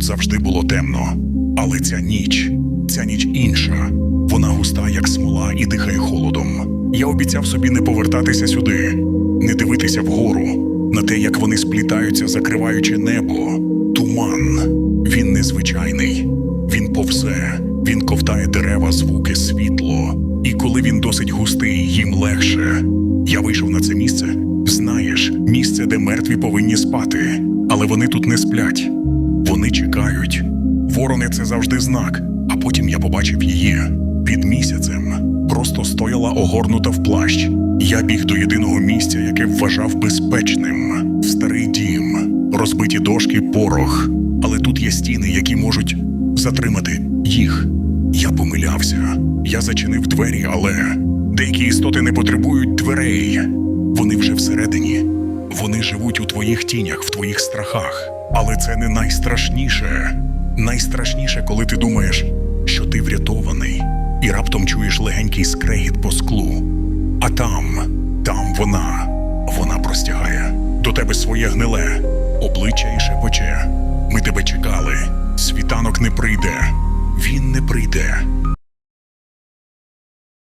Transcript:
Тут завжди було темно. Але ця ніч, ця ніч інша. Вона густа, як смола, і дихає холодом. Я обіцяв собі не повертатися сюди, не дивитися вгору, на те, як вони сплітаються, закриваючи небо. Туман. Він незвичайний. Він повзе, він ковтає дерева, звуки, світло. І коли він досить густий, їм легше. Я вийшов на це місце. Знаєш, місце, де мертві повинні спати, але вони тут не сплять. Вони чекають. Ворони це завжди знак. А потім я побачив її під місяцем. Просто стояла огорнута в плащ. Я біг до єдиного місця, яке вважав безпечним в старий дім, розбиті дошки, порох. Але тут є стіни, які можуть затримати їх. Я помилявся. Я зачинив двері, але деякі істоти не потребують дверей. Вони вже всередині. Вони живуть у твоїх тінях, в твоїх страхах. Але це не найстрашніше. Найстрашніше, коли ти думаєш, що ти врятований, і раптом чуєш легенький скрегіт по склу. А там, там вона, вона простягає до тебе своє гниле, обличчя і шепоче. Ми тебе чекали. Світанок не прийде. Він не прийде.